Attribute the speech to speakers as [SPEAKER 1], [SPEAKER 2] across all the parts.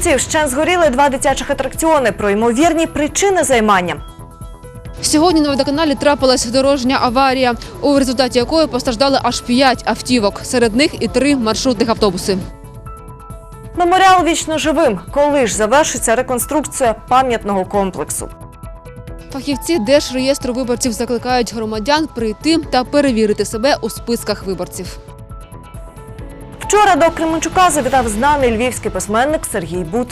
[SPEAKER 1] Ще згоріли два дитячих атракціони про ймовірні причини займання.
[SPEAKER 2] Сьогодні на водоканалі трапилась дорожня аварія, у результаті якої постраждали аж п'ять автівок. Серед них і три маршрутних автобуси.
[SPEAKER 1] Меморіал вічно живим. Коли ж завершиться реконструкція пам'ятного комплексу?
[SPEAKER 2] Фахівці Держреєстру виборців закликають громадян прийти та перевірити себе у списках виборців.
[SPEAKER 1] Вчора до Кременчука завітав знаний львівський письменник Сергій Бут.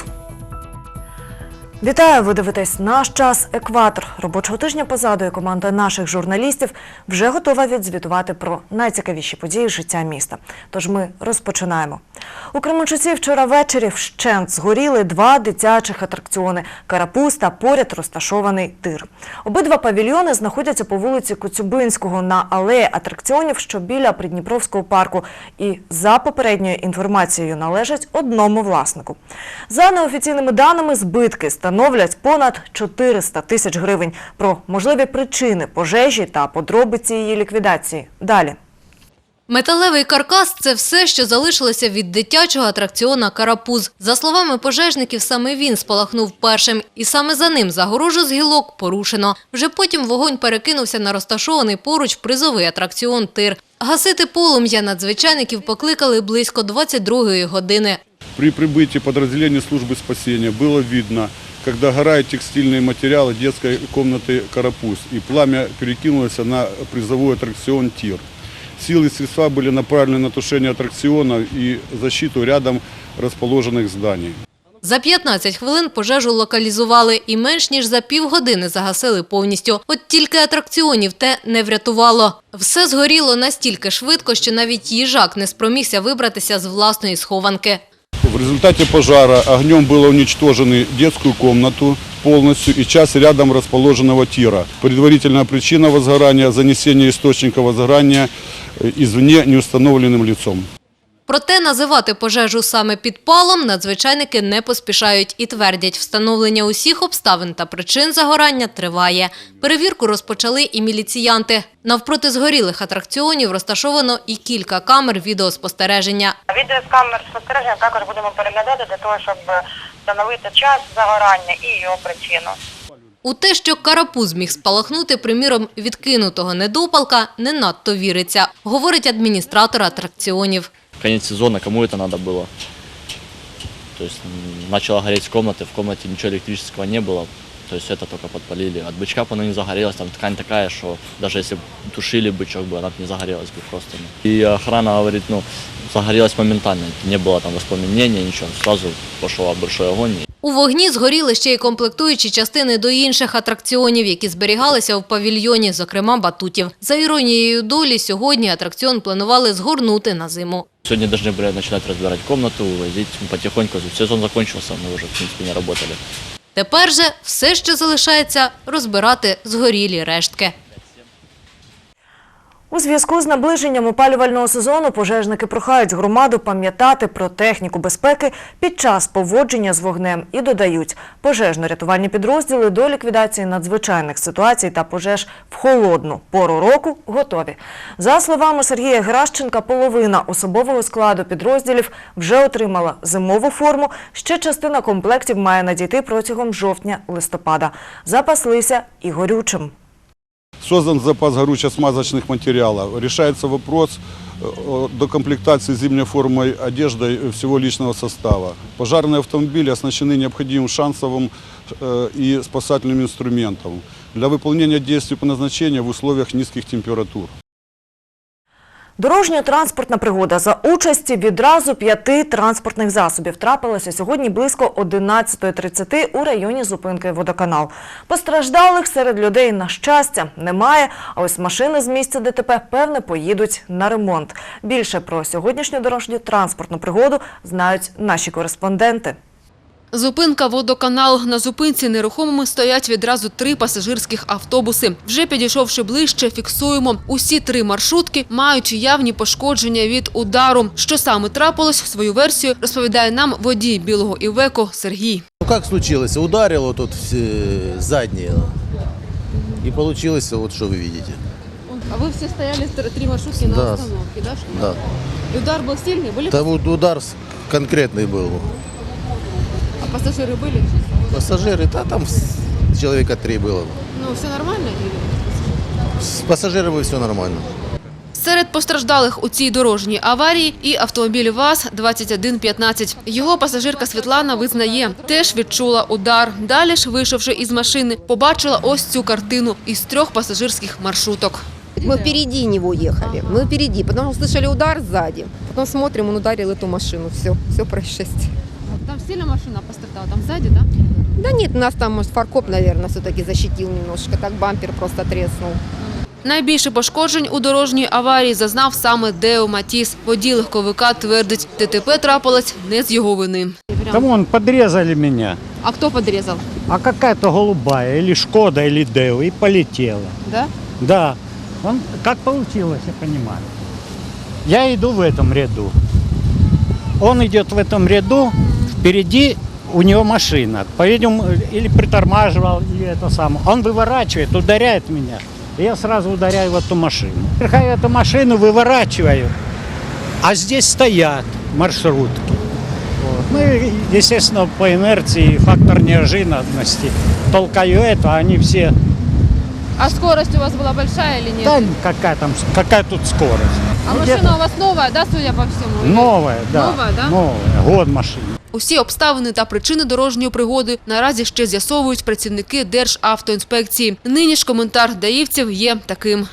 [SPEAKER 1] Вітаю! Ви дивитесь наш час екватор. Робочого тижня позаду і команда наших журналістів вже готова відзвітувати про найцікавіші події життя міста. Тож ми розпочинаємо. У Кременчуці вчора ввечері вщент згоріли два дитячих атракціони Карапуз та поряд розташований тир. Обидва павільйони знаходяться по вулиці Коцюбинського на алеї атракціонів, що біля Придніпровського парку. І за попередньою інформацією належать одному власнику. За неофіційними даними, збитки становлять понад 400 тисяч гривень. Про можливі причини пожежі та подробиці її ліквідації. Далі.
[SPEAKER 3] Металевий каркас це все, що залишилося від дитячого атракціона Карапуз. За словами пожежників, саме він спалахнув першим, і саме за ним загорожу з гілок порушено. Вже потім вогонь перекинувся на розташований поруч призовий атракціон Тир. Гасити полум'я надзвичайників покликали близько 22-ї години.
[SPEAKER 4] При прибытии подразделения службы спасения было видно, когда горают текстильные материалы детской комнаты «Карапуз», и пламя перекинулось на призовой аттракцион «Тир». Силы и средства были направлены на тушение аттракциона и защиту рядом расположенных зданий.
[SPEAKER 3] За 15 хвилин пожежу локалізували і менш ніж за півгодини загасили повністю. От тільки атракціонів те не врятувало. Все згоріло настільки швидко, що навіть їжак не спромігся вибратися з власної схованки.
[SPEAKER 4] В результате пожара огнем было уничтожены детскую комнату полностью и часть рядом расположенного тира. Предварительная причина возгорания – занесение источника возгорания э, извне неустановленным лицом.
[SPEAKER 3] Проте називати пожежу саме підпалом надзвичайники не поспішають і твердять, встановлення усіх обставин та причин загорання триває. Перевірку розпочали і міліціянти. Навпроти згорілих атракціонів розташовано і кілька камер відеоспостереження.
[SPEAKER 5] Відео з камер спостереження також будемо переглядати для того, щоб встановити час загорання і його причину.
[SPEAKER 3] У те, що карапуз міг спалахнути, приміром, відкинутого недопалка, не надто віриться, говорить адміністратор атракціонів.
[SPEAKER 6] Конец сезона, кому это надо было. То есть начала гореть комната, в комнате ничего электрического не было. То есть это только подпалили. От бычка бы оно не загорелось, там ткань такая, что даже если тушили бычок бы, она бы не загорелась бы просто. И охрана говорит, ну, загорелась моментально, не было там воспламенения, ничего, сразу пошел большой огонь.
[SPEAKER 3] У вогні згоріли ще й комплектуючі частини до інших атракціонів, які зберігалися в павільйоні, зокрема батутів. За іронією долі, сьогодні атракціон планували згорнути на зиму.
[SPEAKER 6] Сегодня должны были начинать разбирать комнату, возить потихоньку. Сезон закончился, мы уже, в принципе, не работали.
[SPEAKER 3] Тепер же все, що залишається, розбирати згорілі рештки.
[SPEAKER 1] У зв'язку з наближенням опалювального сезону пожежники прохають громаду пам'ятати про техніку безпеки під час поводження з вогнем і додають, пожежно-рятувальні підрозділи до ліквідації надзвичайних ситуацій та пожеж в холодну пору року готові. За словами Сергія Гращенка, половина особового складу підрозділів вже отримала зимову форму. Ще частина комплектів має надійти протягом жовтня-листопада. Запаслися і горючим.
[SPEAKER 4] Создан запас горюче-смазочных материалов. Решается вопрос э, о докомплектации зимней формой одеждой всего личного состава. Пожарные автомобили оснащены необходимым шансовым э, и спасательным инструментом для выполнения действий по назначению в условиях низких температур.
[SPEAKER 1] Дорожньо-транспортна пригода за участі відразу п'яти транспортних засобів трапилася сьогодні близько 11.30 у районі зупинки «Водоканал». Постраждалих серед людей, на щастя, немає, а ось машини з місця ДТП, певне, поїдуть на ремонт. Більше про сьогоднішню дорожньо-транспортну пригоду знають наші кореспонденти.
[SPEAKER 2] Зупинка «Водоканал». На зупинці нерухомими стоять відразу три пасажирських автобуси. Вже підійшовши ближче, фіксуємо. Усі три маршрутки мають явні пошкодження від удару. Що саме трапилось, свою версію розповідає нам водій білого Івеко Сергій.
[SPEAKER 7] Ну как случилось? Ударило тут все задние. И получилось вот что вы видите.
[SPEAKER 2] А ви всі стояли три маршрутки
[SPEAKER 7] на Да.
[SPEAKER 2] да?
[SPEAKER 7] Да.
[SPEAKER 2] Удар був сильний? Були
[SPEAKER 7] вот удар с- конкретный был.
[SPEAKER 2] Пассажиры были?
[SPEAKER 7] Пассажиры, да, там с- человека три было.
[SPEAKER 2] Ну, все нормально?
[SPEAKER 7] С пассажирами все нормально.
[SPEAKER 2] Серед постраждалих у цій дорожній аварії і автомобіль ВАЗ-2115. Його пасажирка Світлана визнає, теж відчула удар. Далі ж, вийшовши із машини, побачила ось цю картину із трьох пасажирських маршруток.
[SPEAKER 8] Мы впереди него ехали. Мы впереди, потому что слышали удар сзади. Потом смотрим, он ударил эту машину. Все, все происшествие.
[SPEAKER 2] Сильно машина пострадала, там ззаді, так?
[SPEAKER 8] Да нет, нас там, может, фаркоп, наверное, все-таки защитил немножко. Так бампер просто треснул.
[SPEAKER 2] Найбільше пошкоджень у дорожній аварії зазнав саме Део Матіс. Водій легковика твердить, ДТП трапилось не з його вини.
[SPEAKER 9] Там вон подрезали меня.
[SPEAKER 2] А хто подрізав?
[SPEAKER 9] А какая-то голубая, или Шкода, или Део, и полетела.
[SPEAKER 2] Да?
[SPEAKER 9] Да. Он как получилось, я понимаю. Я иду в этом ряду. Он идет в этом ряду, впереди у него машина. По-видимому, или притормаживал, или это самое. Он выворачивает, ударяет меня. И я сразу ударяю в эту машину. Я эту машину выворачиваю, а здесь стоят маршрутки. Вот. Ну и, естественно, по инерции фактор неожиданности. Толкаю это, а они все
[SPEAKER 2] А скорость у вас была большая или нет?
[SPEAKER 9] да, какая там, какая тут скорость?
[SPEAKER 2] А
[SPEAKER 9] Ну,
[SPEAKER 2] машина у вас новая, да, судя по всему?
[SPEAKER 9] Новая, да.
[SPEAKER 2] Новая, да?
[SPEAKER 9] Новая, год машины.
[SPEAKER 2] Усі обставини та причини дорожньої пригоди наразі ще з'ясовують працівники Державтоінспекції. Нині ж коментар даївців є таким.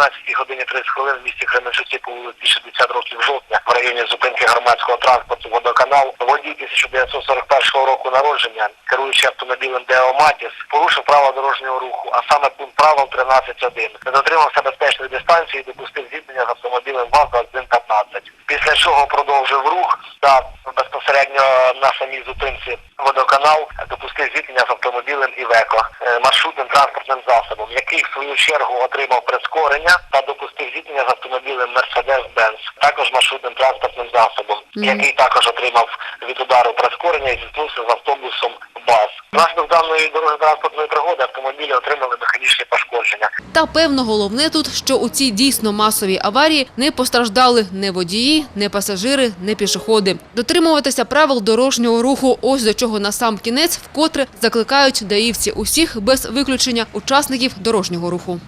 [SPEAKER 10] Об 11 годині 30 хвилин в місті Кременчуці по вулиці 60 років жовтня в районі зупинки громадського транспорту водоканал водій 1941 року народження, керуючи автомобілем Део Матіс, порушив правила дорожнього руху, а саме пункт правил 13.1. Не дотримався безпечної дистанції і допустив зіткнення з автомобілем ВАЗ-2115. Після чого продовжив рух та безпосередньо на самій зупинці водоканал допустив зіткнення з автомобілем Івеко е, маршрутним транспортним засобом, який в свою чергу отримав прискорення та допустив зіткнення з автомобілем Mercedes-Benz, також маршрутним транспортним засобом, який також отримав від удару прискорення і зіткнувся з автобусом БАЗ. Внаслідок даної дорожньо-транспортної пригоди автомобілі отримали механічні пошкодження.
[SPEAKER 2] Та певно головне тут, що у цій дійсно масовій аварії не постраждали не водії, не пасажири, не пішоходи. Дотримуватися правил дорожнього руху – ось до чого на сам кінець вкотре закликають даївці усіх без виключення учасників дорожнього руху.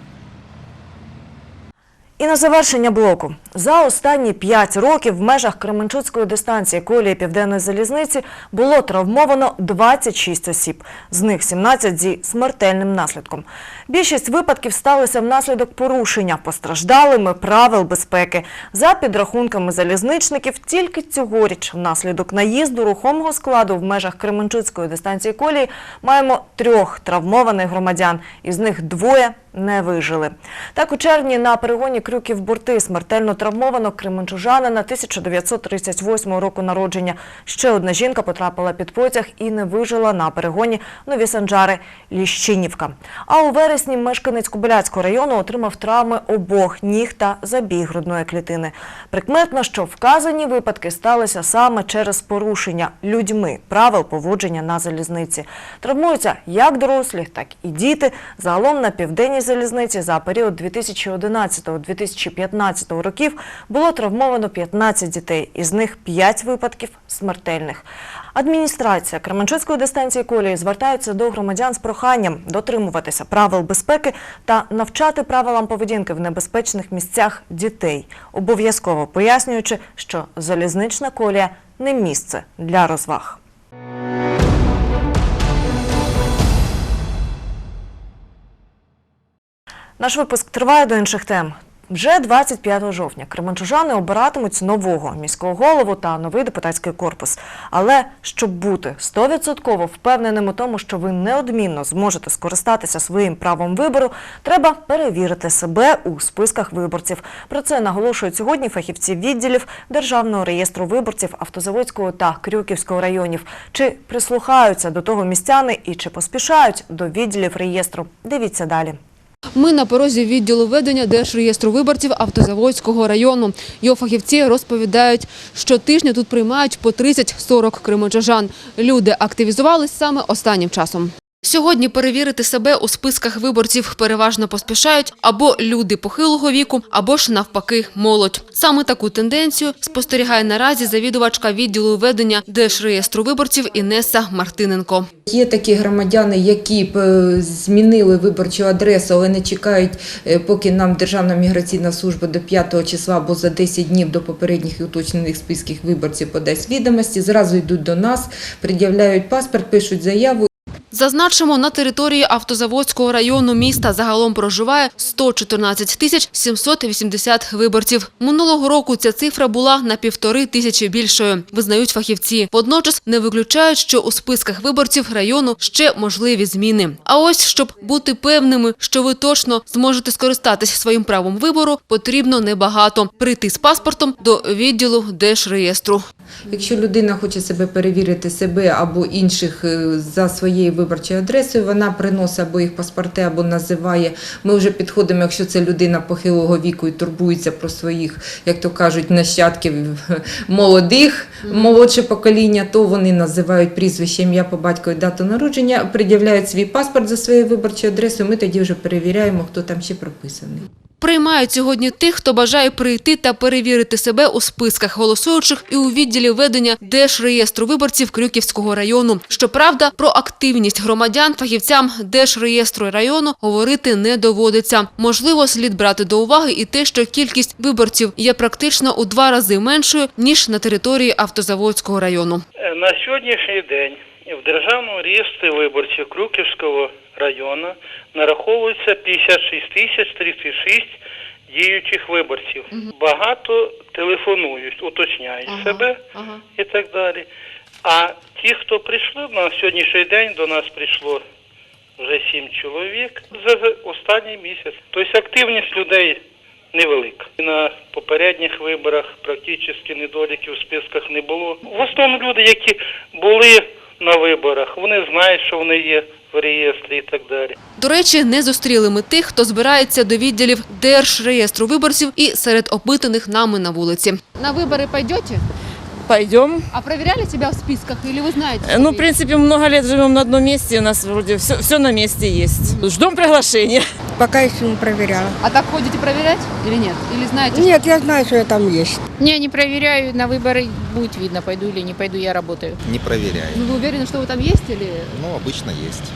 [SPEAKER 1] І на завершення блоку. За останні 5 років в межах Кременчуцької дистанції колії Південної залізниці було травмовано 26 осіб, з них 17 зі смертельним наслідком. Більшість випадків сталися внаслідок порушення постраждалими правил безпеки. За підрахунками залізничників, тільки цьогоріч внаслідок наїзду рухомого складу в межах Кременчуцької дистанції колії маємо трьох травмованих громадян, із них двоє не вижили. Так, у червні на перегоні Крюків-Бурти смертельно травмовано кременчужанина 1938 року народження. Ще одна жінка потрапила під потяг і не вижила на перегоні Нові Санджари Ліщинівка. А у вересні мешканець Кобиляцького району отримав травми обох ніг та забіг грудної клітини. Прикметно, що вказані випадки сталися саме через порушення людьми правил поводження на залізниці. Травмуються як дорослі, так і діти. Загалом на південній залізниці за період 2011-2015 років було травмовано 15 дітей, із них 5 випадків смертельних. Адміністрація Кременчуцької дистанції колії звертається до громадян з проханням дотримуватися правил безпеки та навчати правилам поведінки в небезпечних місцях дітей, обов'язково пояснюючи, що залізнична колія не місце для розваг. Наш випуск триває до інших тем. Вже 25 жовтня кременчужани обиратимуть нового міського голову та новий депутатський корпус. Але щоб бути 100% впевненим у тому, що ви неодмінно зможете скористатися своїм правом вибору, треба перевірити себе у списках виборців. Про це наголошують сьогодні фахівці відділів Державного реєстру виборців Автозаводського та Крюківського районів. Чи прислухаються до того містяни і чи поспішають до відділів реєстру? Дивіться далі.
[SPEAKER 2] Ми на порозі відділу ведення Держреєстру виборців Автозаводського району. Його фахівці розповідають, що тижня тут приймають по 30-40 кримочажан. Люди активізувались саме останнім часом. Сьогодні перевірити себе у списках виборців переважно поспішають або люди похилого віку, або ж навпаки молодь. Саме таку тенденцію спостерігає наразі завідувачка відділу ведення Держреєстру виборців Інеса Мартиненко.
[SPEAKER 11] Є такі громадяни, які е, змінили виборчу адресу, але не чекають, е, поки нам Державна міграційна служба до 5 числа або за 10 днів до попередніх і уточнених списків виборців подасть відомості. Зразу йдуть до нас, пред'являють паспорт, пишуть заяву.
[SPEAKER 2] Зазначимо, на території Автозаводського району міста загалом проживає 114 тисяч 780 виборців. Минулого року ця цифра була на півтори тисячі більшою, визнають фахівці. Водночас не виключають, що у списках виборців району ще можливі зміни. А ось, щоб бути певними, що ви точно зможете скористатись своїм правом вибору, потрібно небагато – прийти з паспортом до відділу Держреєстру.
[SPEAKER 11] Якщо людина хоче себе перевірити себе або інших е, за своєю виборчою адресою, вона приносить або їх паспорти, або називає. Ми вже підходимо, якщо це людина похилого віку і турбується про своїх, як то кажуть, нащадків молодих, молодше покоління, то вони називають прізвище, ім'я по батькові, дату народження, пред'являють свій паспорт за своєю виборчою адресою. Ми тоді вже перевіряємо, хто там ще прописаний.
[SPEAKER 2] Приймають сьогодні тих, хто бажає прийти та перевірити себе у списках голосуючих і у відділі ведення Держреєстру виборців Крюківського району. Щоправда, про активність громадян фахівцям Держреєстру району говорити не доводиться. Можливо, слід брати до уваги і те, що кількість виборців є практично у два рази меншою, ніж на території Автозаводського району.
[SPEAKER 12] Е, На сьогоднішній день в Державному реєстрі виборців Крюківського району нараховується 56 тисяч 36 діючих виборців. Багато телефонують, уточняють себе і так далі. А ті, хто прийшли на сьогоднішній день, до нас прийшло вже сім чоловік за останній місяць. Тобто активність людей невелика. На попередніх виборах практично недоліків в списках не було. В основному люди, які були на виборах, вони знають, що вони є в реєстрі і так далі.
[SPEAKER 2] До речі, не зустріли ми тих, хто збирається до відділів Держреєстру виборців і серед опитаних нами на вулиці. На вибори пойдете?
[SPEAKER 13] Пойдем.
[SPEAKER 2] А проверяли себя в списках или вы знаете?
[SPEAKER 13] Ну, в принципе, много лет живем на одном месте, у нас вроде все, все на месте есть. Ждем приглашения.
[SPEAKER 8] Пока еще не проверяла.
[SPEAKER 2] А так ходите проверять или нет? Или знаете?
[SPEAKER 8] Нет, я знаю, что я там есть.
[SPEAKER 13] Не, не проверяю, на выборы будет видно, пойду или не пойду, я работаю.
[SPEAKER 7] Не проверяю.
[SPEAKER 2] Ну, вы уверены, что вы там есть или...
[SPEAKER 7] Ну, обычно есть.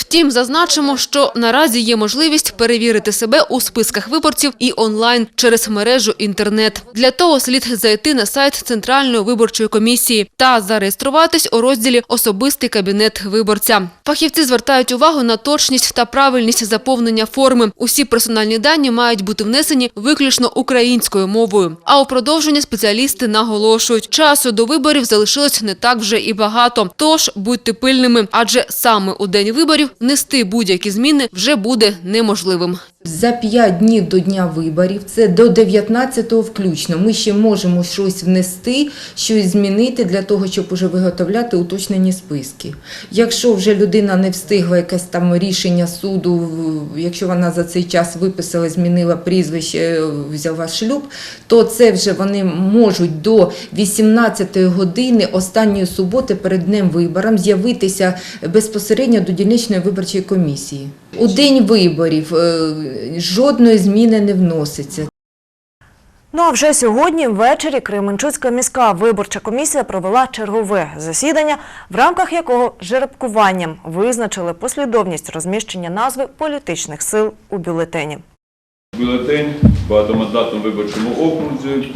[SPEAKER 2] Втім, зазначимо, що наразі є можливість перевірити себе у списках виборців і онлайн через мережу інтернет. Для того слід зайти на сайт Центральної виборчої комісії та зареєструватись у розділі Особистий кабінет виборця. Фахівці звертають увагу на точність та правильність заповнення форми. Усі персональні дані мають бути внесені виключно українською мовою. А у продовження спеціалісти наголошують, часу до виборів залишилось не так вже і багато. Тож будьте пильними, адже саме у день виборів внести будь-які зміни вже буде неможливим.
[SPEAKER 11] За 5 днів до дня виборів, це до 19-го включно, ми ще можемо щось внести, щось змінити для того, щоб уже виготовляти уточнені списки. Якщо вже людина не встигла якесь там рішення суду, якщо вона за цей час виписала, змінила прізвище, взяла шлюб, то це вже вони можуть до 18-ї години останньої суботи перед днем виборам з'явитися безпосередньо до дільничної виборчої комісії. У день виборів е, жодної зміни не вноситься.
[SPEAKER 1] Ну а вже сьогодні ввечері Кременчуцька міська виборча комісія провела чергове засідання, в рамках якого жеребкуванням визначили послідовність розміщення назви політичних сил у бюлетені.
[SPEAKER 14] Бюлетень в багатомандатному виборчому окрузі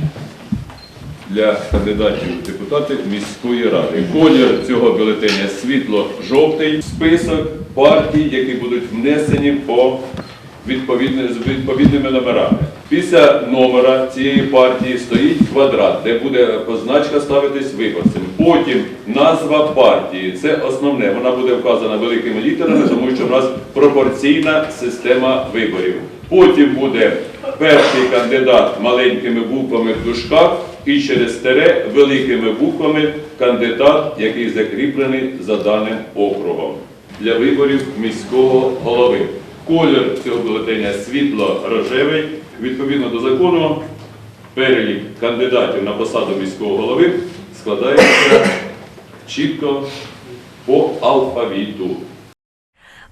[SPEAKER 14] для кандидатів в депутати міської ради. Колір цього бюлетеня світло-жовтий. Список партій, які будуть внесені по відповідними номерами. Після номера цієї партії стоїть квадрат, де буде позначка ставитись виборцем. Потім назва партії. Це основне. Вона буде вказана великими літерами, тому що в нас пропорційна система виборів. Потім буде перший кандидат маленькими буквами в дужках і через тире великими буквами кандидат, який закріплений за даним округом для виборів міського голови. Колір цього бюлетеня світло-рожевий. Відповідно до закону, перелік кандидатів на посаду міського голови складається чітко по алфавіту.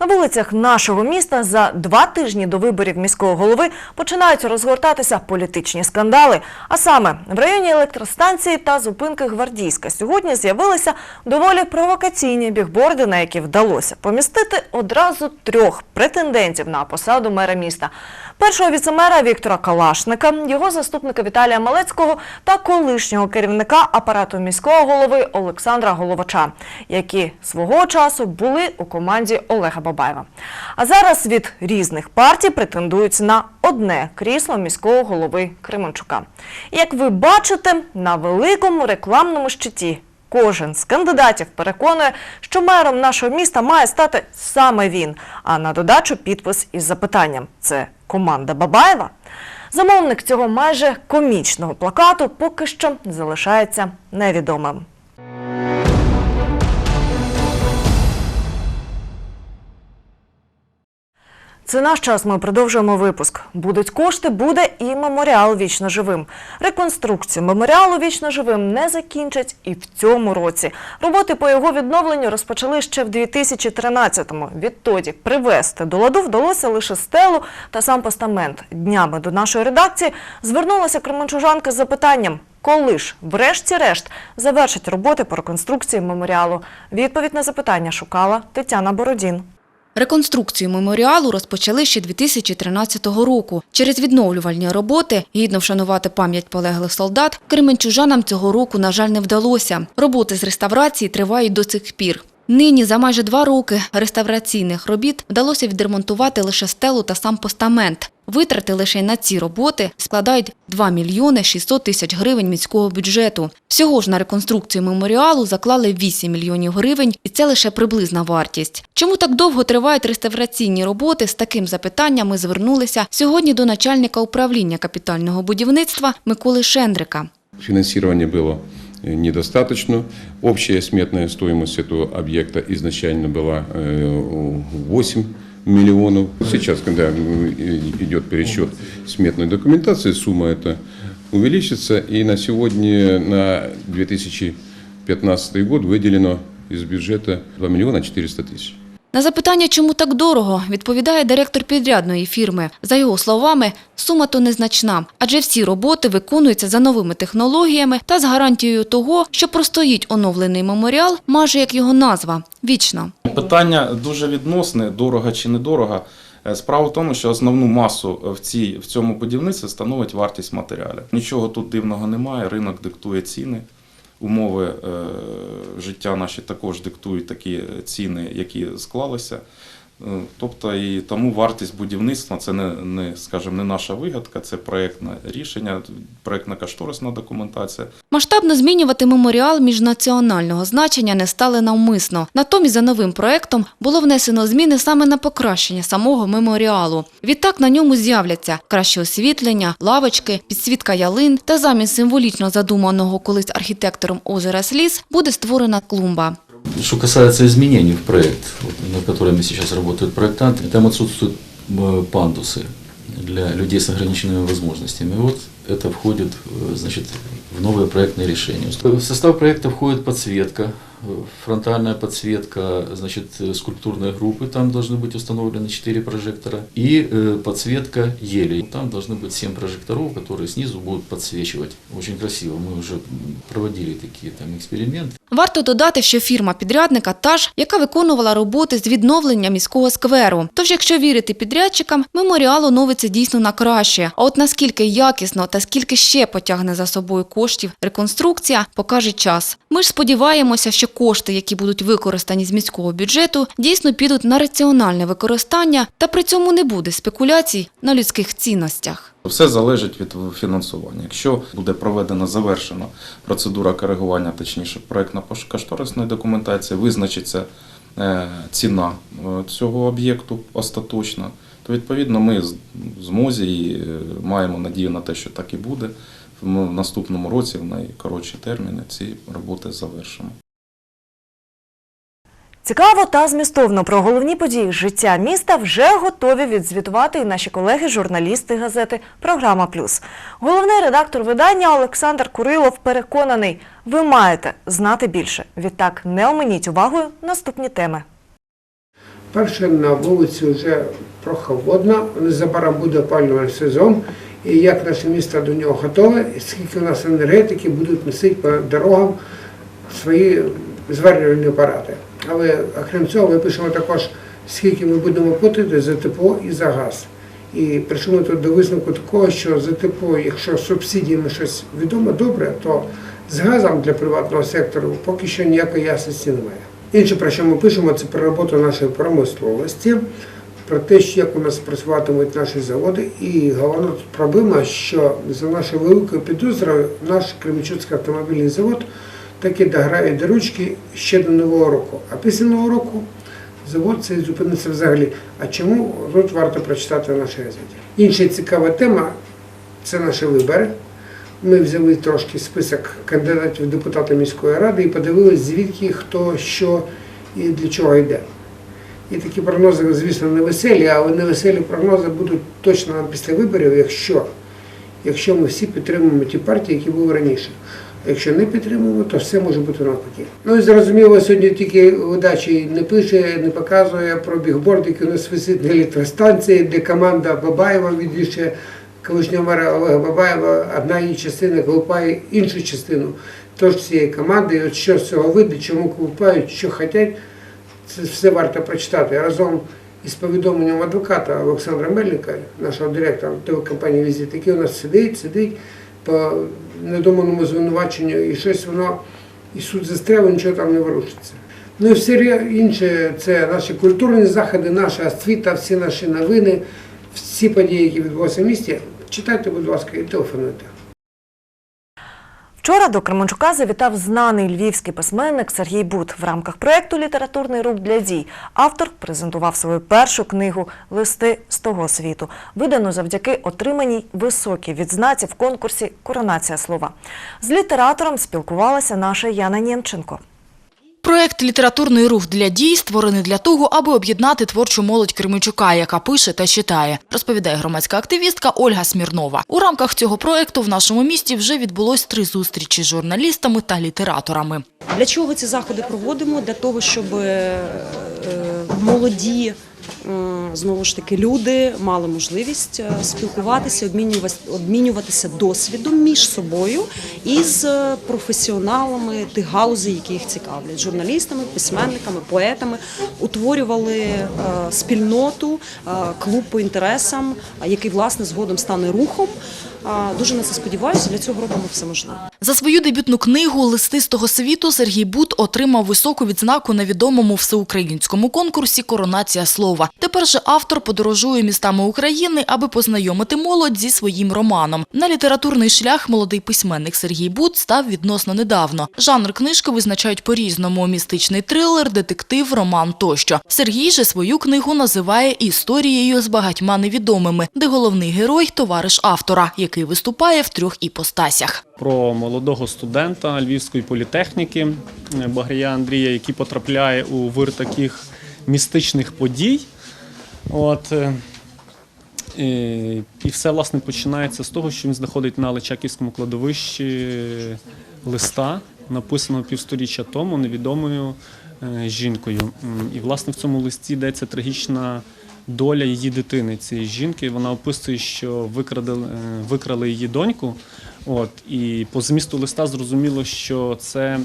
[SPEAKER 1] На вулицях нашого міста за два тижні до виборів міського голови починають розгортатися політичні скандали. А саме в районі електростанції та зупинки Гвардійська сьогодні з'явилися доволі провокаційні бігборди, на які вдалося помістити одразу трьох претендентів на посаду мера міста. Першого віцемера Віктора Калашника, його заступника Віталія Малецького та колишнього керівника апарату міського голови Олександра Головача, які свого часу були у команді Олега Бабаєва. А зараз від різних партій претендують на одне крісло міського голови Кременчука. Як ви бачите, на великому рекламному щиті Кожен з кандидатів переконує, що мером нашого міста має стати саме він. А на додачу підпис із запитанням: це команда Бабаєва? Замовник цього майже комічного плакату поки що залишається невідомим. Це наш час. Ми продовжуємо випуск. Будуть кошти, буде і меморіал вічно живим. Реконструкцію меморіалу вічно живим не закінчать і в цьому році. Роботи по його відновленню розпочали ще в 2013-му. Відтоді привезти до ладу вдалося лише стелу та сам постамент. Днями до нашої редакції звернулася кременчужанка з запитанням. Коли ж, врешті-решт, завершать роботи по реконструкції меморіалу? Відповідь на запитання шукала Тетяна Бородін.
[SPEAKER 15] Реконструкцію меморіалу розпочали ще 2013 року. Через відновлювальні роботи, гідно вшанувати пам'ять полеглих солдат, кременчужанам цього року, на жаль, не вдалося. Роботи з реставрації тривають до цих пір. Нині за майже два роки реставраційних робіт вдалося відремонтувати лише стелу та сам постамент. Витрати лише на ці роботи складають 2 мільйони 600 тисяч гривень міського бюджету. Всього ж на реконструкцію меморіалу заклали 8 мільйонів гривень, і це лише приблизна вартість. Чому так довго тривають реставраційні роботи? З таким запитанням ми звернулися сьогодні до начальника управління капітального будівництва Миколи Шендрика.
[SPEAKER 16] Финансирование было э, недостаточно. Общая сметная стоимость этого объекта изначально была э, 8 миллионов. Сейчас, когда э, идет пересчет сметной документации, сумма эта увеличится. И на сегодня, на 2015 год, выделено из бюджета 2 миллиона 400 тысяч.
[SPEAKER 15] На запитання, чому так дорого, відповідає директор підрядної фірми. За його словами, сума то незначна, адже всі роботи виконуються за новими технологіями та з гарантією того, що простоїть оновлений меморіал, майже як його назва – вічно.
[SPEAKER 17] Питання дуже відносне, дорого чи недорого. Е, Справа в тому, що основну масу в, цій, в цьому будівництві становить вартість матеріалів. Нічого тут дивного немає, ринок диктує ціни. Умови е, життя наші також диктують такі ціни, які склалися. Е, Тобто і тому вартість будівництва це не, не, скажімо, не наша вигадка, це проєктне рішення, проєктна кошторисна документація.
[SPEAKER 15] Масштабно змінювати меморіал міжнаціонального значення не стали навмисно. Натомість за новим проектом було внесено зміни саме на покращення самого меморіалу. Відтак на ньому з'являться краще освітлення, лавочки, підсвітка ялин та замість символічно задуманого колись архітектором озера Сліз буде створена клумба.
[SPEAKER 18] Что касается изменений в проект, вот, над которыми сейчас работают проектанты, там отсутствуют э, пандусы для людей с ограниченными возможностями. И вот это входит э, значит, в новое проектное решение. В состав проекта входит подсветка, э, фронтальная подсветка значит, э, скульптурной группы, там должны быть установлены 4 прожектора, и э, подсветка елей. Там должны быть 7 прожекторов, которые снизу будут подсвечивать. Очень красиво, мы уже м, проводили такие там эксперименты.
[SPEAKER 15] Варто додати, що фірма підрядника та ж, яка виконувала роботи з відновлення міського скверу. Тож, якщо вірити підрядчикам, меморіал оновиться дійсно на краще. А от наскільки якісно та скільки ще потягне за собою коштів реконструкція, покаже час. Ми ж сподіваємося, що кошти, які будуть використані з міського бюджету, дійсно підуть на раціональне використання, та при цьому не буде спекуляцій на людських цінностях.
[SPEAKER 17] Все залежить від фінансування. Якщо буде проведена завершена процедура коригування, точніше проектна кошторисної документації, визначиться е, ціна е, цього об'єкту остаточно, то відповідно ми змозі і е, маємо надію на те, що так і буде. Ми в наступному році, в найкоротші терміни, ці роботи завершимо.
[SPEAKER 1] Цікаво та змістовно про головні події життя міста вже готові відзвітувати і наші колеги-журналісти газети Програма Плюс. Головний редактор видання Олександр Курилов переконаний, ви маєте знати більше. Відтак не оминіть увагою наступні теми.
[SPEAKER 19] Перше, на вулиці вже прохолодно, незабаром буде опалювальний сезон. І як наше місто до нього готове, і скільки у нас енергетики будуть носити по дорогам свої зварювальні апарати. Але окрім цього, ми пишемо також, скільки ми будемо платити за тепло і за газ. І прийшли тут до висновку такого, що за тепло, якщо субсидіями щось відомо добре, то з газом для приватного сектору поки що ніякої ясності немає. Інше, про що ми пишемо, це про роботу нашої промисловості, про те, як у нас працюватимуть наші заводи. І головна проблема, що за нашою великою підозрою наш Кременчуцький автомобільний завод таки дограє до ручки ще до Нового року. А після Нового року завод цей зупиниться взагалі. А чому тут варто прочитати в нашій газеті? Інша цікава тема це наші вибори. Ми взяли трошки список кандидатів в депутати міської ради і подивилися, звідки хто що і для чого йде. І такі прогнози, звісно, не веселі, але невеселі прогнози будуть точно після виборів, якщо, якщо ми всі підтримуємо ті партії, які були раніше. А якщо не підтримуємо, то все може бути навпаки. Ну і зрозуміло, сьогодні тільки видачі не пише, не показує про бігборд, який у нас висить на електростанції, де команда Бабаєва відвішує колишнього мера Олега Бабаєва, одна її частина колупає іншу частину. Тож цієї команди, і от що з цього вийде, чому колупають, що хочуть, це все варто прочитати. Разом із повідомленням адвоката Олександра Мельника, нашого директора телекомпанії «Візит», який у нас сидить, сидить по недоманому звинуваченню, і щось воно, і суд застряв, і нічого там не ворушиться. Ну і все інше, це наші культурні заходи, наша освіта, всі наші новини, всі події, які відбуваються в місті. Читайте, будь ласка, і телефонуйте.
[SPEAKER 1] Вчора до Кременчука завітав знаний львівський письменник Сергій Бут. В рамках проєкту Літературний рух для дій автор презентував свою першу книгу Листи з того світу, видану завдяки отриманій високій відзнаці в конкурсі Коронація слова. З літератором спілкувалася наша Яна Нємченко.
[SPEAKER 20] Проект Літературний рух для дій створений для того, аби об'єднати творчу молодь Кременчука, яка пише та читає, розповідає громадська активістка Ольга Смірнова. У рамках цього проекту в нашому місті вже відбулось три зустрічі з журналістами та літераторами.
[SPEAKER 21] Для чого ці заходи проводимо? Для того, щоб е, е, молоді. Е, Знову ж таки, люди мали можливість е, спілкуватися, обмінюватися, досвідом між собою і з професіоналами тих галузей, які їх цікавлять, журналістами, письменниками, поетами, утворювали е, спільноту, е, клуб по інтересам, е, який власне згодом стане рухом. Дуже на це сподіваюся. Для цього робимо все можливе.
[SPEAKER 20] За свою дебютну книгу Листи з того світу Сергій Бут отримав високу відзнаку на відомому всеукраїнському конкурсі Коронація слова. Тепер же автор подорожує містами України, аби познайомити молодь зі своїм романом. На літературний шлях молодий письменник Сергій Бут став відносно недавно. Жанр книжки визначають по-різному: містичний трилер, детектив, роман тощо. Сергій же свою книгу називає історією з багатьма невідомими, де головний герой товариш автора, виступає в трьох іпостасях.
[SPEAKER 22] про молодого студента Львівської політехніки е, Багрія Андрія, який потрапляє у вир таких містичних подій. От, е, і, і все власне починається з того, що він знаходить на Личаківському кладовищі листа, написаного півсторіччя тому невідомою е, жінкою. І власне в цьому листі йдеться трагічна доля її дитини, цієї жінки. Вона описує, що викрадали, е, викрали її доньку. От, і по змісту листа зрозуміло, що це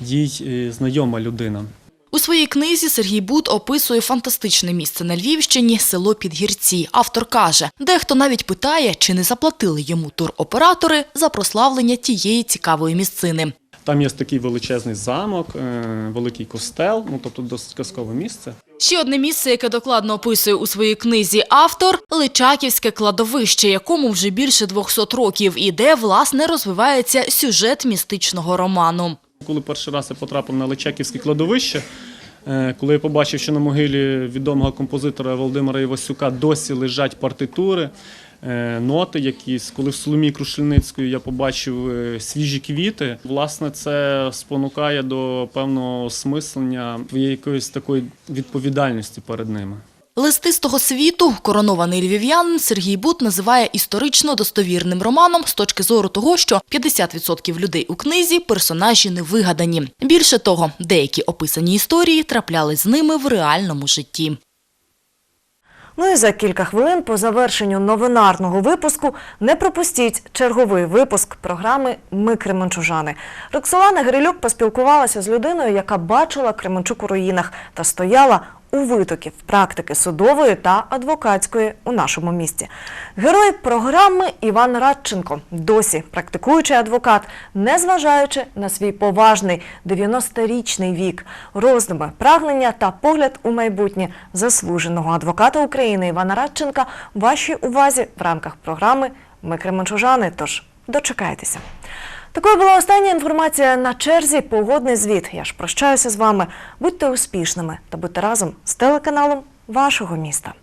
[SPEAKER 22] їй е, знайома людина.
[SPEAKER 20] У своїй книзі Сергій Бут описує фантастичне місце на Львівщині – село Підгірці. Автор каже, дехто навіть питає, чи не заплатили йому туроператори за прославлення тієї цікавої місцини.
[SPEAKER 22] Там є такий величезний замок, е, великий костел, ну тобто досить казкове місце.
[SPEAKER 20] Ще одне місце, яке докладно описує у своїй книзі автор – Личаківське кладовище, якому вже більше 200 років, і де, власне, розвивається сюжет містичного роману.
[SPEAKER 22] Коли перший раз я потрапив на Личаківське кладовище, е, коли я побачив, що на могилі відомого композитора Володимира Івасюка досі лежать партитури, ноти якісь, коли в Соломії Крушельницької я побачив е, свіжі квіти, власне, це спонукає до певного осмислення якоїсь такої відповідальності перед ними.
[SPEAKER 20] Листи з того світу коронований львів'янин Сергій Бут називає історично достовірним романом з точки зору того, що 50% людей у книзі персонажі не вигадані. Більше того, деякі описані історії траплялись з ними в реальному житті.
[SPEAKER 1] Ну і за кілька хвилин по завершенню новинарного випуску не пропустіть черговий випуск програми Ми Кременчужани. Роксолана Грилюк поспілкувалася з людиною, яка бачила Кременчук у руїнах та стояла у витоків практики судової та адвокатської у нашому місті. Герой програми Іван Радченко, досі практикуючий адвокат, незважаючи на свій поважний 90-річний вік, роздуми, прагнення та погляд у майбутнє заслуженого адвоката України Івана Радченка вашій увазі в рамках програми Ми Кременчужани. Тож дочекайтеся. Такою була остання інформація на черзі. Погодний звіт. Я ж прощаюся з вами. Будьте успішними та будьте разом з телеканалом вашого міста.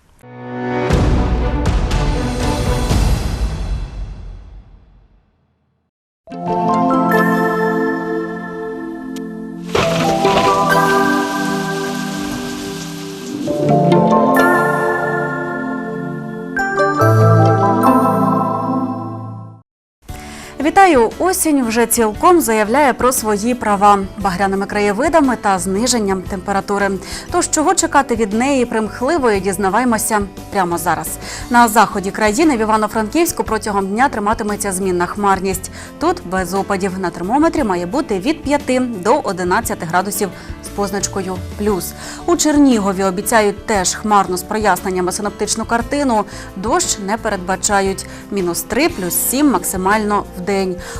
[SPEAKER 23] Вітаю! Осінь вже цілком заявляє про свої права багряними краєвидами та зниженням температури. Тож чого чекати від неї примхливої, дізнаваймося прямо зараз. На заході країни в Івано-Франківську протягом дня триматиметься змінна хмарність. Тут без опадів на термометрі має бути від 5 до 11 градусів з позначкою плюс. У Чернігові обіцяють теж хмарну з проясненнями синоптичну картину. Дощ не передбачають. Мінус 3, плюс 7 максимально в день.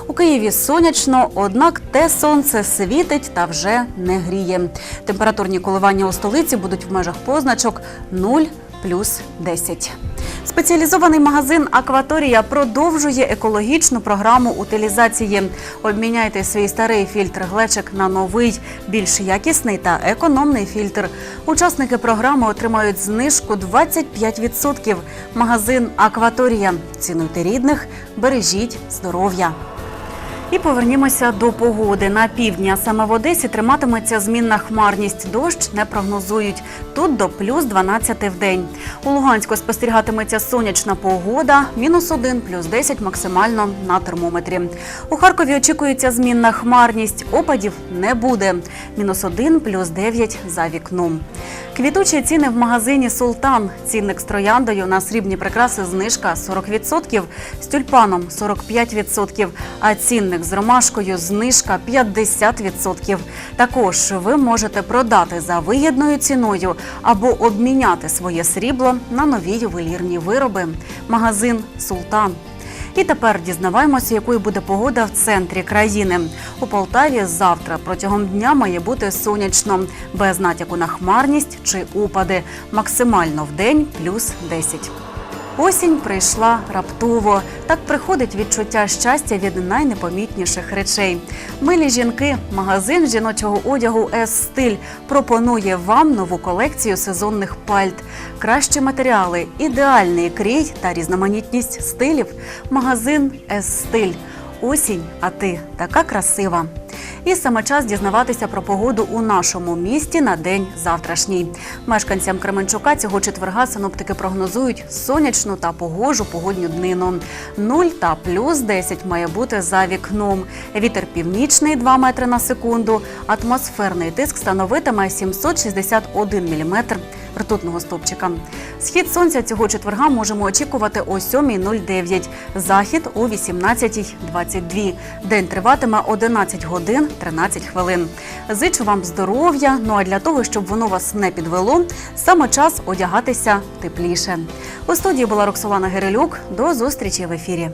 [SPEAKER 23] У Києві сонячно, однак те сонце світить та вже не гріє. Температурні коливання у столиці будуть в межах позначок 0 плюс 10. Спеціалізований магазин Акваторія продовжує екологічну програму утилізації. Обміняйте свій старий фільтр глечик на новий, більш якісний та економний фільтр. Учасники програми отримають знижку 25%. Магазин Акваторія. Цінуйте рідних, бережіть здоров'я. І повернімося до погоди. На півдні, а саме в Одесі, триматиметься змінна хмарність. Дощ не прогнозують. Тут до плюс 12 в день. У Луганську спостерігатиметься сонячна погода. Мінус 1, плюс 10 максимально на термометрі. У Харкові очікується змінна хмарність. Опадів не буде. Мінус 1, плюс 9 за вікном. Квітучі ціни в магазині Султан. Цінник з трояндою на срібні прикраси знижка 40%, з тюльпаном 45%, а цінник з ромашкою знижка 50%. Також ви можете продати за вигідною ціною або обміняти своє срібло на нові ювелірні вироби. Магазин Султан. І тепер дізнаваємося, якою буде погода в центрі країни. У Полтаві завтра протягом дня має бути сонячно, без натяку на хмарність чи опади. Максимально в день плюс 10. Осінь прийшла раптово. Так приходить відчуття щастя від найнепомітніших речей. Милі жінки, магазин жіночого одягу С-стиль пропонує вам нову колекцію сезонних пальт. Кращі матеріали, ідеальний крій та різноманітність стилів. Магазин С-стиль. Осінь, а ти така красива. І саме час дізнаватися про погоду у нашому місті на день завтрашній. Мешканцям Кременчука цього четверга синоптики прогнозують сонячну та погожу погодню днину. 0 та плюс 10 має бути за вікном. Вітер північний 2 метри на секунду. Атмосферний тиск становитиме 761 міліметр ртутного стовпчика. Схід сонця цього четверга можемо очікувати о 7.09, захід о 18.22. День триватиме 11 годин 13 хвилин. Зичу вам здоров'я. Ну а для того, щоб воно вас не підвело, саме час одягатися тепліше. У студії була Роксолана Герелюк. До зустрічі в ефірі.